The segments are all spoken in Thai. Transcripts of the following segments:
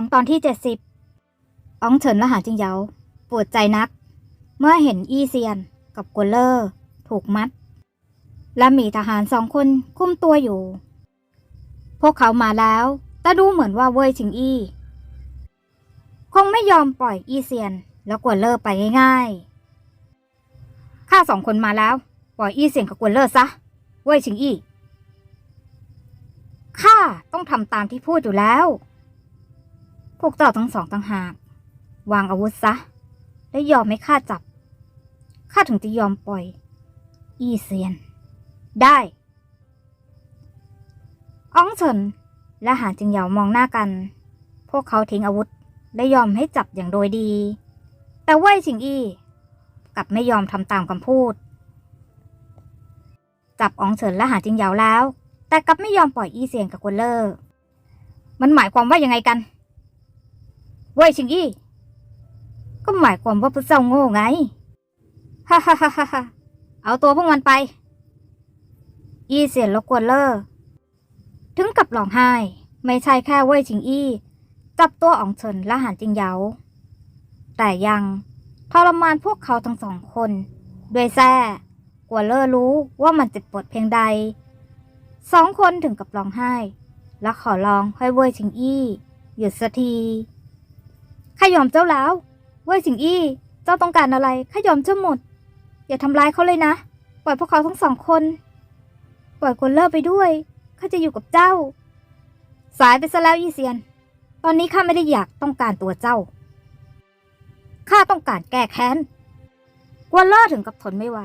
ของตอนที่เจ็ดสิบอองเฉินและหาจิงเยาปวดใจนัก เมื่อเห็นอี้เซียนกับกัวเลอร์ถูกมัด และมีทหารสองคนคุมตัวอยู่ พวกเขามาแล้ว แต่ดูเหมือนว่าเว่ยชิงอี้ คงไม่ยอมปล่อยอี้เซียน แล้วกัวเลอร์ไปง่ายๆข้าสองคนมาแล้ว ปล่อยอี้เซียนกับกัวเลอร์ซะ เว่ยชิงอี้ข้าต้องทำตามที่พูดอยู่แล้ว พวกเจ้าทั้งสองต่างหาก วางอาวุธซะ และยอมให้ข้าจับ ข้าถึงจะยอมปล่อย อีเซียน ได้อ้องเฉินและหานจิงเหยามองหน้ากัน พวกเขาทิ้งอาวุธและยอมให้จับอย่างโดยดี แต่ว่ายชิงอี้กลับไม่ยอมทำตามคำพูด จับอองเฉินและหานจิงเหยาแล้ว แต่กลับไม่ยอมปล่อยอีเซียนกับกวนเลอร์มันหมายความว่ายังไงกัน เว่ยชิงอี้ ก็หมายความว่าพวกเจ้าโง่ไง ฮ่าฮ่าฮ่าฮ่าเอาตัวพวกมันไป อีเซียนและกวนเลอร์ถึงกับร้องไห้ ไม่ใช่แค่เว่ยชิงอี้ จับตัวอองเฉินและหานจิงเยา แต่ยังทรมานพวกเขาทั้งสองคนด้วยแท้กวนเลอร์รู้ว่ามันเจ็บปวดเพียงใด สองคนถึงกับร้องไห้ และขอร้องให้เว่ยชิงอี้ หยุดสักที ข้ายอมเจ้าแล้วเว่ยชิงอี้เจ้าต้องการอะไรข้ายอมเจ้าหมด อย่าทำร้ายเขาเลยนะ ปล่อยพวกเขาทั้งสองคน ปล่อยคนเลิกไปด้วยข้าจะอยู่กับเจ้า สายไปซะแล้วอีเซียน ตอนนี้ข้าไม่ได้อยากต้องการตัวเจ้าข้าต้องการแก้แค้นกวนเล่อถึงกับทนไม่ไหว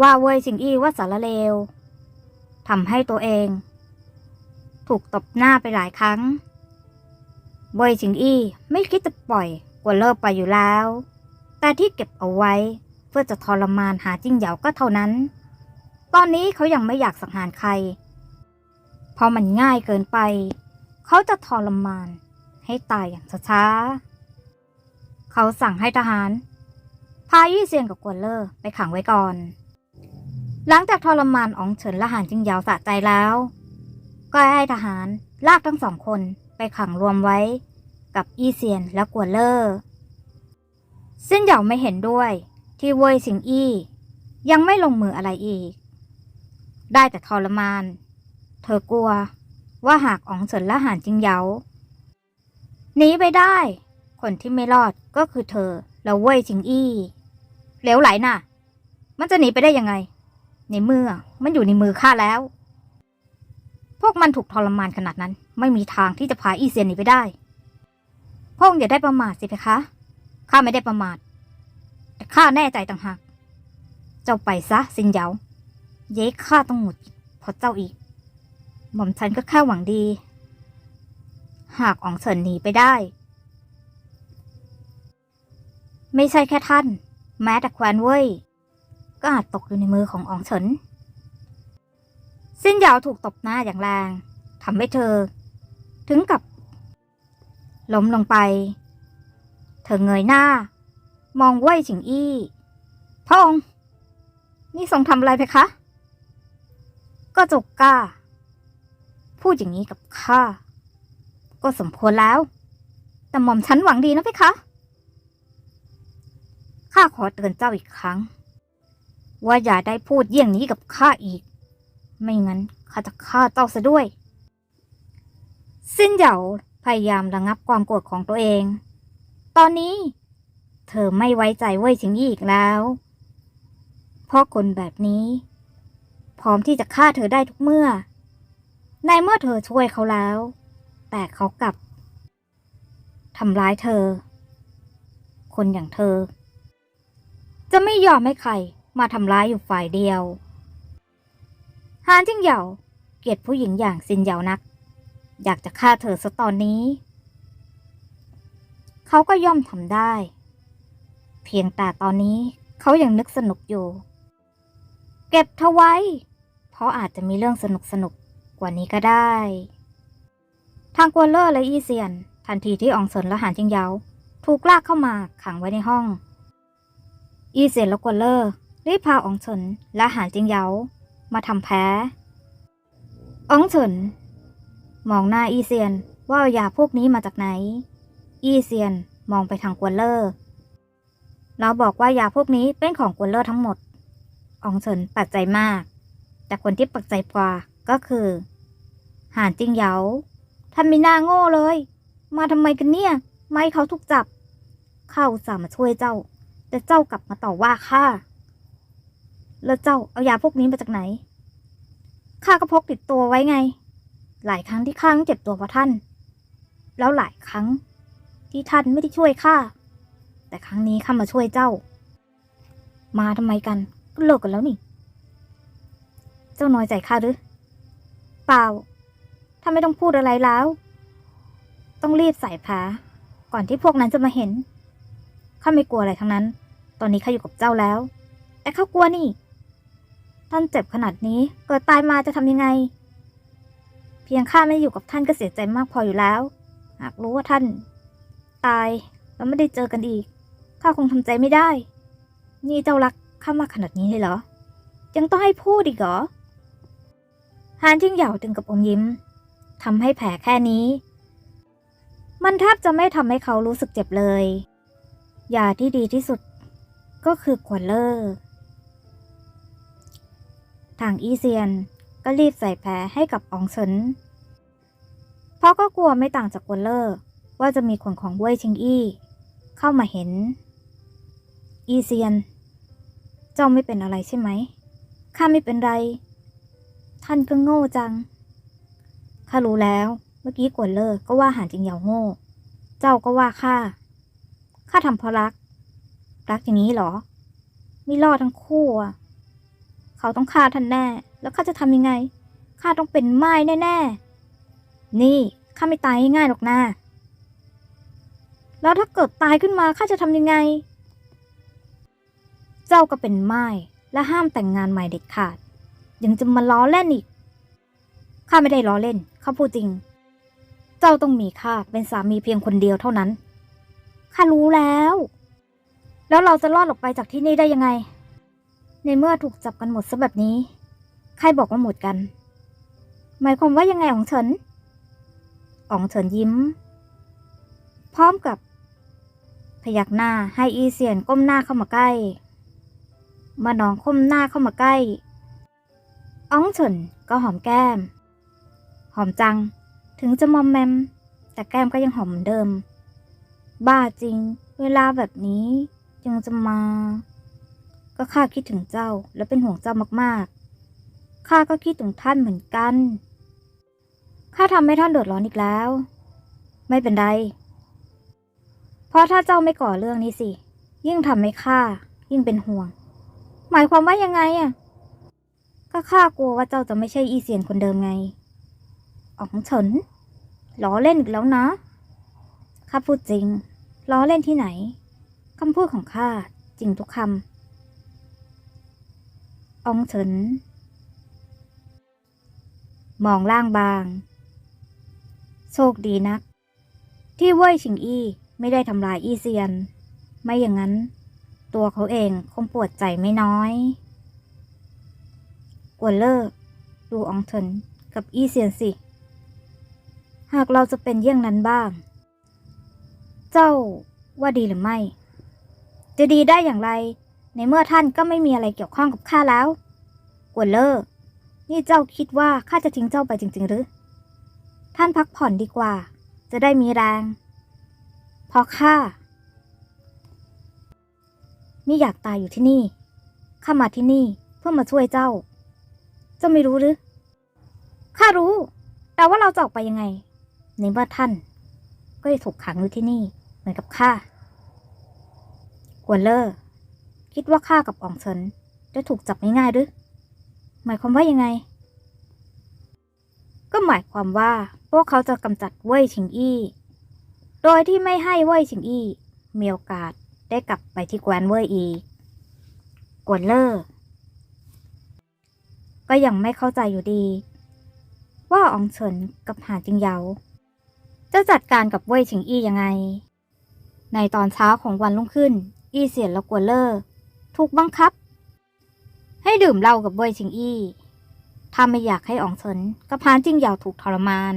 ว่าเว่ยชิงอี้ว่าสารเลวทำให้ตัวเอง ถูกตบหน้าไปหลายครั้ง เว่ยชิงอี้ไม่คิดจะปล่อยกวนเลิกไปอยู่แล้ว แต่ที่เก็บเอาไว้เพื่อจะทรมานหาจิ้งเหยาก็เท่านั้น ตอนนี้เขายังไม่อยากสังหารใคร เพราะมันง่ายเกินไป เขาจะทรมานให้ตายอย่างช้าๆ เขาสั่งให้ทหาร พายี่เซียนกับกวนเลอร์ไปขังไว้ก่อน หลังจากทรมานอองเฉินและหานจิงเหยาสะใจแล้ว ก็ให้ทหารลากทั้งสองคนไปขังรวมไว้ กับอี้เซียนและกัวเลอร์เส้นเหยาไม่เห็นด้วยที่เว่ยสิงอี้ ยังไม่ลงมืออะไรอีก ได้แต่ทรมาน เธอกลัวว่าหากอองเฉินและหานจิงเหยาหนีไปได้ คนที่ไม่รอดก็คือเธอและเว่ยจิงอี้เหลวไหลน่ะ มันจะหนีไปได้ยังไง ในเมื่อมันอยู่ในมือข้าแล้ว พวกมันถูกทรมานขนาดนั้น ไม่มีทางที่จะพาอีเซียนหนีไปได้ พงอย่าได้ประมาทสิเพคะ ข้าไม่ได้ประมาท แต่ข้าแน่ใจต่างหาก เจ้าไปซะสินเหยา เย้ข้าต้องหมดเพราะเจ้าอีก หม่อมฉันก็แค่หวังดี หากอองเฉินหนีไปได้ ไม่ใช่แค่ท่าน แม้แต่แควนเว่ย ก็อาจตกอยู่ในมือของอองเฉินสิ้นเหยาวถูกตบหน้าอย่างแรงทำให้เธอ ถึงกับ ล้มลงไป เธอเงยหน้า มองเว่ยฉิงอี้พระองค์นี่ทรงทำอะไรเพคะ ก็จกกล้า พูดอย่างนี้กับข้า ก็สมควรแล้ว แต่หม่อมฉันหวังดีนะเพคะข้าขอเตือนเจ้าอีกครั้ง ว่าอย่าได้พูดเยี่ยงนี้กับข้าอีก ไม่งั้นข้าจะฆ่าเจ้าซะด้วย สิ้นเหยา พยายามระงับความโกรธของตัวเอง ตอนนี้ เธอไม่ไว้ใจเว่ยชิงอี้อีกแล้ว เพราะคนแบบนี้ พร้อมที่จะฆ่าเธอได้ทุกเมื่อ ในเมื่อเธอช่วยเขาแล้ว แต่เขากลับทำร้ายเธอ คนอย่างเธอ จะไม่ยอมให้ใครมาทำร้ายอยู่ฝ่ายเดียวฮานจิ้งเหยาเกลียดผู้หญิงอย่างซินเหยานัก อยากจะฆ่าเธอซะตอนนี้ เขาก็ย่อมทำได้ เพียงแต่ตอนนี้เขายังนึกสนุกอยู่ เก็บเธอไว้ เพราะอาจจะมีเรื่องสนุกสนุกๆกว่านี้ก็ได้ ทางกัวเลอร์และอีเซียน ทันทีที่อองเซินและหานจิงเยาถูกลากเข้ามาขังไว้ในห้อง อีเซียนและกัวเลอร์รีบพาอองเฉินและหานจิงเยามาทำแพ้อองเฉิน มองหน้าอีเซียนว่ายาพวกนี้มาจากไหน อีเซียนมองไปทางกวนเลอร์เราบอกว่ายาพวกนี้เป็นของกวนเลอร์ทั้งหมด อองเฉินปักใจมาก แต่คนที่ปักใจกว่าก็คือ หานจิงเหยาท่านไม่น่าโง่เลย มาทำไมกันเนี่ย ไม่เขาถูกจับ เข้าสามาช่วยเจ้า แต่เจ้ากลับมาต่อว่าข้า แล้วเจ้าเอายาพวกนี้มาจากไหน ข้าก็พกติดตัวไว้ไง หลายครั้งที่ข้าต้องเจ็บตัวเพราะท่าน แล้วหลายครั้งที่ท่านไม่ได้ช่วยข้า แต่ครั้งนี้ข้ามาช่วยเจ้า มาทำไมกัน ก็เลิกกันแล้วนี่ เจ้าน้อยใจข้าหรือ เปล่า ถ้าไม่ต้องพูดอะไรแล้ว ต้องรีบใส่แผลก่อนที่พวกนั้นจะมาเห็น ข้าไม่กลัวอะไรทั้งนั้น ตอนนี้ข้าอยู่กับเจ้าแล้ว แต่ข้ากลัวนี่ ท่านเจ็บขนาดนี้ เกิดตายมาจะทำยังไง เพียงข้าไม่อยู่กับท่านก็เสียใจมากพออยู่แล้ว หากรู้ว่าท่าน ตายแล้วไม่ได้เจอกันอีก ข้าคงทำใจไม่ได้ นี่เจ้ารักข้ามากขนาดนี้เลยเหรอ ยังต้องให้พูดอีกเหรอฮานจิ้งเหยาถึงกับอมยิ้มทำให้แผลแค่นี้ มันแทบจะไม่ทำให้เขารู้สึกเจ็บเลยยาที่ดีที่สุดก็คือกวนเลอร์ทางอีเซียน ก็รีบใส่แผลให้กับอองเฉิน เพราะก็กลัวไม่ต่างจากกวนเลอร์ว่าจะมีคนของเว่ยชิงอี้ เข้ามาเห็น อีเซียน เจ้าไม่เป็นอะไรใช่ไหม ข้าไม่เป็นไร ท่านก็โง่จัง ข้ารู้แล้ว เมื่อกี้กวนเลอร์ก็ว่าหานจิงเหยาโง่ เจ้าก็ว่าข้า ข้าทำเพราะรัก รักอย่างนี้เหรอ ไม่รอดทั้งคู่อะ เขาต้องฆ่าท่านแน่ แล้วข้าจะทำยังไง ข้าต้องเป็นไม้แน่ ๆ นี่ข้าไม่ตายง่ายหรอกนะแล้วถ้าเกิดตายขึ้นมาข้าจะทำยังไง เจ้าก็เป็นไม้และห้ามแต่งงานใหม่เด็ดขาด ยังจะมาล้อเล่นอีก ข้าไม่ได้ล้อเล่น ข้าพูดจริง เจ้าต้องมีข้าเป็นสามีเพียงคนเดียวเท่านั้น ข้ารู้แล้ว แล้วเราจะรอดออกไปจากที่นี่ได้ยังไง ในเมื่อถูกจับกันหมดซะแบบนี้ ใครบอกว่าหมดกัน หมายความว่ายังไงของเฉินอ๋องเฉินยิ้ม พร้อมกับ พยักหน้าให้อีเซียนก้มหน้าเข้ามาใกล้มาน้องก้มหน้าเข้ามาใกล้อ๋องเฉินก็หอมแก้ม หอมจัง ถึงจะมอมแมม แต่แก้มก็ยังหอมเหมือนเดิม บ้าจริง เวลาแบบนี้ยังจะมา ก็ข้าคิดถึงเจ้าและเป็นห่วงเจ้ามากๆ ข้าก็คิดถึงท่านเหมือนกัน ข้าทำให้ท่านเดือดร้อนอีกแล้ว ไม่เป็นไร เพราะถ้าเจ้าไม่ก่อเรื่องนี้สิ ยิ่งทำให้ข้ายิ่งเป็นห่วง หมายความว่ายังไงอะ ก็ข้ากลัวว่าเจ้าจะไม่ใช่อีเซียนคนเดิมไง อ๋องเฉินล้อเล่นอีกแล้วนะ ข้าพูดจริง ล้อเล่นที่ไหน คำพูดของข้าจริงทุกคำอองเฉิน มองล่างบาง โชคดีนัก ที่เว่ยชิงอี้ไม่ได้ทำลายอี้เซียน ไม่อย่างนั้น ตัวเขาเองคงปวดใจไม่น้อยกวนเลิกดูอองเฉินกับอี้เซียนสิ หากเราจะเป็นเยี่ยงนั้นบ้าง เจ้าว่าดีหรือไม่ จะดีได้อย่างไร ในเมื่อท่านก็ไม่มีอะไรเกี่ยวข้องกับข้าแล้วกวนเลอร์ นี่เจ้าคิดว่าข้าจะทิ้งเจ้าไปจริง ๆ หรือ ท่านพักผ่อนดีกว่า จะได้มีแรงเพราะข้าไม่อยากตายอยู่ที่นี่ ข้ามาที่นี่เพื่อมาช่วยเจ้า เจ้าไม่รู้หรือ ข้ารู้ แต่ว่าเราจะออกไปยังไง ในเมื่อท่าน ก็ถูกขังอยู่ที่นี่ เหมือนกับข้ากวนเลอร์คิดว่าข้ากับอองเฉินจะถูกจับง่ายๆหรือ หมายความว่ายังไง ก็หมายความว่า พวกเขาจะกำจัดเว่ยชิงอี้ โดยที่ไม่ให้เว่ยชิงอี้มีโอกาสได้กลับไปที่แคว้นเว่ยอีกกวนเลอร์ก็ยังไม่เข้าใจอยู่ดี ว่าอองเฉินกับหาจิงเหยาจะจัดการกับเว่ยชิงอี้ยังไง ในตอนเช้าของวันรุ่งขึ้น อี้เสียนและกัวเลอร์ถูกบังคับ ให้ดื่มเหล้ากับเว่ยชิงอี้ถ้าไม่อยากให้อองเฉินกับพานจิงเหยาถูกทรมาน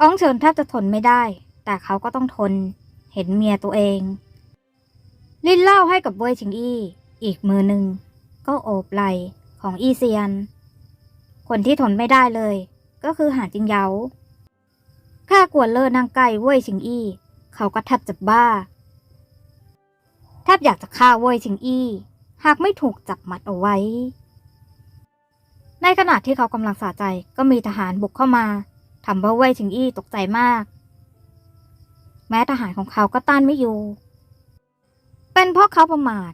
อองเฉินแทบจะทนไม่ได้ แต่เขาก็ต้องทน เห็นเมียตัวเอง ลินเหล่าให้กับเว่ยชิงอี้ อีกมือหนึ่งก็โอบไหล่ของอีเซียน คนที่ทนไม่ได้เลย ก็คือหานจิงเหยาแค่กวนเลอร์นางไก่เว่ยชิงอี้ เขาก็แทบจะบ้าแทบอยากจะฆ่าเว่ยชิงอี้ หากไม่ถูกจับมัดเอาไว้ ในขณะที่เขากำลังสะใจก็มีทหารบุกเข้ามาทำให้เว่ยชิงอี้ตกใจมาก แม้ทหารของเขาก็ต้านไม่อยู่ เป็นเพราะเขาประมาท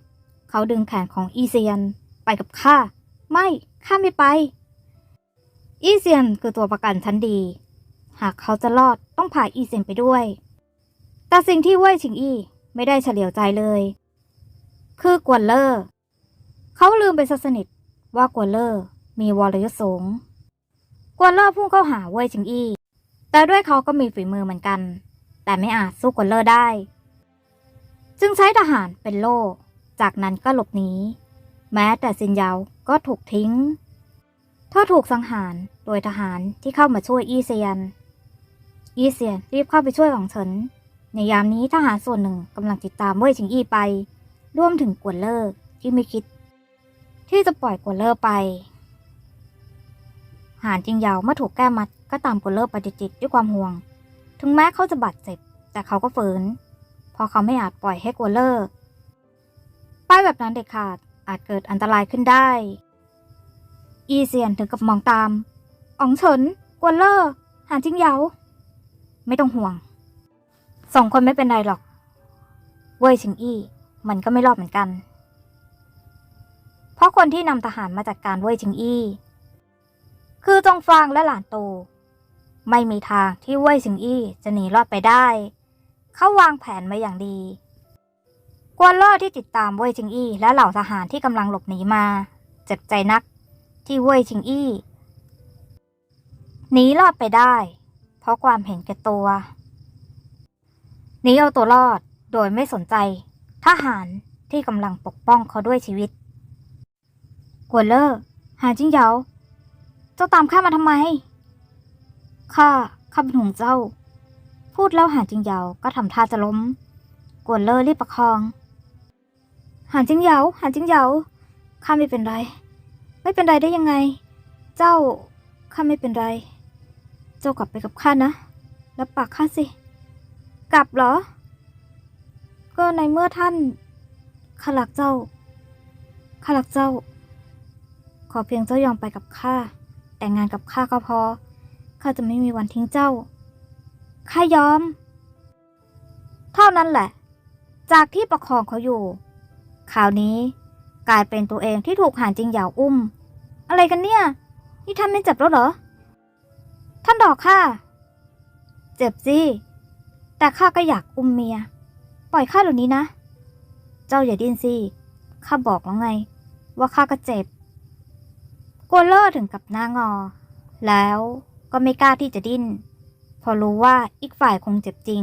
เขาดึงแขนของอีเซียนไปกับข้า ไม่ข้าไม่ไป อีเซียนคือตัวประกันชั้นดี หากเขาจะรอดต้องพาอีเซียนไปด้วย แต่สิ่งที่เว่ยชิงอี้ไม่ได้เฉลียวใจเลย คือกวนเลอร์เขาลืมไปซะสนิทว่ากวนเลอร์มีวรยุทธ์สูง กวนเลอร์พุ่งเข้าหาเว่ยชิงอี้ แต่ด้วยเขาก็มีฝีมือเหมือนกัน แต่ไม่อาจสู้กวนเลอร์ได้ จึงใช้ทหารเป็นโล่ จากนั้นก็หลบหนี แม้แต่ซินเยาก็ถูกทิ้ง เธอถูกสังหารโดยทหารที่เข้ามาช่วยอีเซียน อีเซียนรีบเข้าไปช่วยของเฉิน ในยามนี้ทหารส่วนหนึ่งกำลังติดตามเว่ยชิงอี้ไป รวมถึงกวนเลอร์ที่ไม่คิด ที่จะปล่อยกวนเลอร์ไป หานจิงเยาเมื่อถูกแก้มัดก็ตามกวนเลอร์ปติดๆด้วยความห่วง ถึงแม้เขาจะบาดเจ็บ แต่เขาก็ฝืนเพราะเขาไม่อาจปล่อยให้กวนเลอร์ไปแบบนั้นเด็ดขาดอาจเกิดอันตรายขึ้นได้ อีเซียนถึงกับมองตามอ๋องเฉินกวนเลอร์หานจิงเยาไม่ต้องห่วงสองคนไม่เป็นไรหรอก เว่ยชิงอี้ มันก็ไม่รอดเหมือนกัน เพราะคนที่นำทหารมาจัดการเว่ยชิงอี้ คือจงฟางและหลานโต ไม่มีทางที่เว่ยชิงอี้จะหนีรอดไปได้ เขาวางแผนมาอย่างดีกวนเลอที่ติดตามเว่ยชิงอี้และเหล่าทหารที่กำลังหลบหนีมา เจ็บใจนักที่เว่ยชิงอี้หนีรอดไปได้ เพราะความเห็นแก่ตัวหนีเอาตัวรอดโดยไม่สนใจ ทหารที่กำลังปกป้องเขาด้วยชีวิตกวนเลอร์หาจิ้งเหยาเจ้าตามข้ามาทำไม ข้า ข้าเป็นห่วงเจ้า พูดแล้วหานจิงเหยาก็ทำท่าจะล้มกวนเลอร์รีบประคอง หานจิงเหยาหานจิงเหยาข้าไม่เป็นไร ไม่เป็นไรได้ยังไง เจ้า ข้าไม่เป็นไร เจ้ากลับไปกับข้านะแล้วปากข้าสิ กลับเหรอ ก็ในเมื่อท่านข้ารักเจ้าข้ารักเจ้า ขอเพียงเจ้ายอมไปกับข้า แต่งงานกับข้าก็พอ ข้าจะไม่มีวันทิ้งเจ้า ข้ายอม เท่านั้นแหละ จากที่ประคองเขาอยู่ คราวนี้กลายเป็นตัวเองที่ถูกหานจริงเหยาอุ้ม อะไรกันเนี่ย นี่ท่านไม่เจ็บแล้วเหรอ ท่านดอกข้า เจ็บสิ แต่ข้าก็อยากอุ้มเมีย ปล่อยข้าเดี๋ยวนี้นะ เจ้าอย่าดิ้นสิข้าบอกแล้วไง ว่าข้าก็เจ็บกัวเลอร์ถึงกับหน้างอ แล้วก็ไม่กล้าที่จะดิ้น พอรู้ว่าอีกฝ่ายคงเจ็บจริง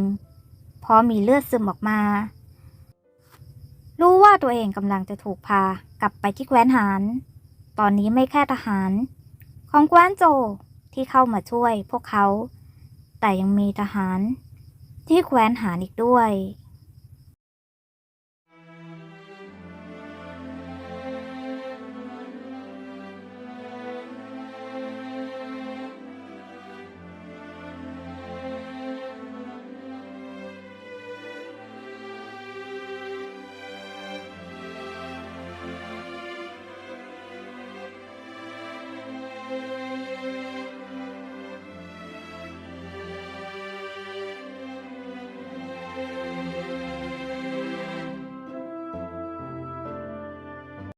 เพราะมีเลือดซึมออกมา รู้ว่าตัวเองกำลังจะถูกพากลับไปที่แคว้นหาน ตอนนี้ไม่แค่ทหาร ของแคว้นโจที่เข้ามาช่วยพวกเขา แต่ยังมีทหารที่แคว้นหานอีกด้วย